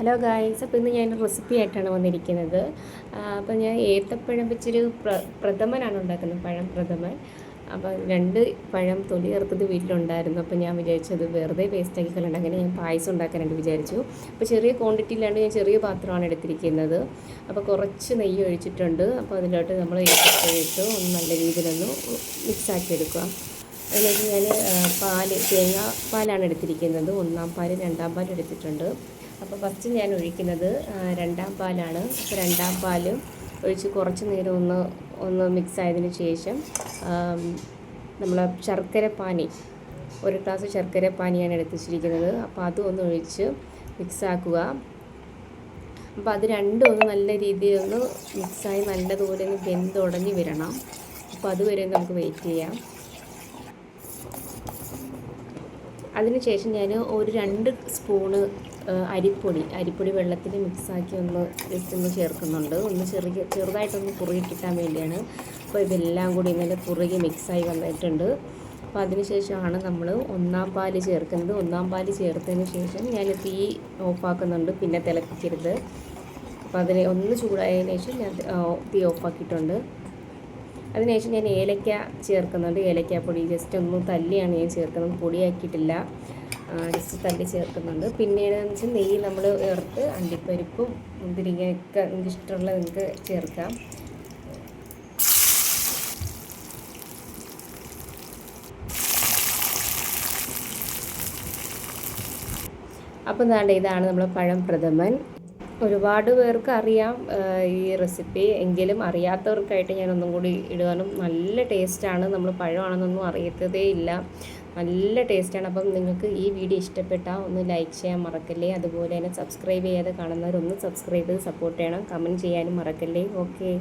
Hello guys അപ്പോൾ ഇന്ന് ഞാൻ റെസിപ്പി ആയിട്ടാണ് വന്നിരിക്കുന്നത്. അപ്പോൾ ഞാൻ ഏത്തപ്പഴം വെച്ചൊരു പ്ര പ്രഥമനാണ് ഉണ്ടാക്കുന്നത് പഴം പ്രഥമൻ. അപ്പോൾ രണ്ട് പഴം തൊലി ചേർത്തത് വീട്ടിലുണ്ടായിരുന്നു. അപ്പോൾ ഞാൻ വിചാരിച്ചത് വെറുതെ വേസ്റ്റ് ആക്കി കളണ്ട് അങ്ങനെ ഞാൻ പായസം ഉണ്ടാക്കാനായിട്ട് വിചാരിച്ചു. അപ്പോൾ ചെറിയ ക്വാണ്ടിറ്റിയിലാണ് ഞാൻ ചെറിയ പാത്രമാണ് എടുത്തിരിക്കുന്നത്. അപ്പോൾ കുറച്ച് നെയ്യ് ഒഴിച്ചിട്ടുണ്ട്. അപ്പോൾ അതിലോട്ട് നമ്മൾ ഏത്തപ്പഴം ഇട്ട് ഒന്ന് നല്ല രീതിയിലൊന്ന് മിക്സാക്കി എടുക്കുക അതിലേക്ക് ഞാൻ പാൽ തേങ്ങ പാലാണ് എടുത്തിരിക്കുന്നത്. ഒന്നാം പാൽ രണ്ടാം പാൽ എടുത്തിട്ടുണ്ട്. അപ്പോൾ ഫസ്റ്റ് ഞാൻ ഒഴിക്കുന്നത് രണ്ടാം പാലാണ്. അപ്പോൾ രണ്ടാം പാൽ ഒഴിച്ച് കുറച്ച് നേരം ഒന്ന് ഒന്ന് മിക്സ് ആയതിന് ശേഷം നമ്മൾ ശർക്കര പാനി ഒരു ഗ്ലാസ് ശർക്കര പാനിയാണ് എടുത്തിച്ചിരിക്കുന്നത്. അപ്പോൾ അതും ഒന്ന് ഒഴിച്ച് മിക്സാക്കുക അപ്പോൾ അത് രണ്ടും ഒന്ന് നല്ല രീതിയിൽ ഒന്ന് മിക്സായി നല്ലതുപോലെ ഒന്ന് വെന്തുടഞ്ഞ് വരണം. അപ്പോൾ അതുവരെ നമുക്ക് വെയിറ്റ് ചെയ്യാം. അതിനുശേഷം ഞാൻ ഒരു രണ്ട് സ്പൂണ് അരിപ്പൊടി അരിപ്പൊടി വെള്ളത്തിൽ മിക്സാക്കി ഒന്ന് ജസ്റ്റ് ഒന്ന് ചേർക്കുന്നുണ്ട്. ഒന്ന് ചെറിയ ചെറുതായിട്ടൊന്ന് കുറുകി കിട്ടാൻ വേണ്ടിയാണ്. അപ്പോൾ ഇതെല്ലാം കൂടി ഇന്നലെ കുറുകി മിക്സായി വന്നിട്ടുണ്ട്. അപ്പോൾ അതിനുശേഷമാണ് നമ്മൾ ഒന്നാം പാൽ ചേർക്കുന്നത്. ഒന്നാം പാൽ ചേർത്തതിന് ശേഷം ഞാൻ തീ ഓഫാക്കുന്നുണ്ട്. പിന്നെ തിളപ്പിക്കരുത്. അപ്പോൾ അതിന് ഒന്ന് ചൂടായതിനു ശേഷം ഞാൻ തീ ഓഫാക്കിയിട്ടുണ്ട്. അതിനുശേഷം ഞാൻ ഏലക്ക ചേർക്കുന്നുണ്ട്. ഏലക്കാപ്പൊടി ജസ്റ്റ് ഒന്ന് തല്ലിയാണ് ഞാൻ ചേർക്കുന്നത്. പൊടിയാക്കിയിട്ടില്ല. ജസ്റ്റ് തല്ലി ചേർക്കുന്നുണ്ട്. പിന്നീട് എന്ന് വെച്ചാൽ നെയ്യ് നമ്മൾ ചേർത്ത് അണ്ടിപ്പരിപ്പും മുന്തിരിങ്ങയൊക്കെ നിങ്ങൾക്ക് ഇഷ്ടമുള്ള നിങ്ങൾക്ക് ചേർക്കാം. അപ്പം എന്താണ്ട് ഇതാണ് നമ്മുടെ പഴം പ്രഥമൻ. ഒരുപാട് പേർക്ക് അറിയാം ഈ റെസിപ്പി. എങ്കിലും അറിയാത്തവർക്കായിട്ട് ഞാൻ ഒന്നും കൂടി ഇടുവാനും നല്ല ടേസ്റ്റാണ്. നമ്മൾ പഴമാണെന്നൊന്നും അറിയത്തതേ ഇല്ല. നല്ല ടേസ്റ്റാണ്. അപ്പം നിങ്ങൾക്ക് ഈ വീഡിയോ ഇഷ്ടപ്പെട്ടാൽ ഒന്ന് ലൈക്ക് ചെയ്യാൻ മറക്കല്ലേ? അതുപോലെ തന്നെ സബ്സ്ക്രൈബ് ചെയ്യാതെ കാണുന്നവരൊന്ന് സബ്സ്ക്രൈബ് ചെയ്ത് സപ്പോർട്ട് ചെയ്യണം. കമന്റ് ചെയ്യാനും മറക്കല്ലേ? ഓക്കെ.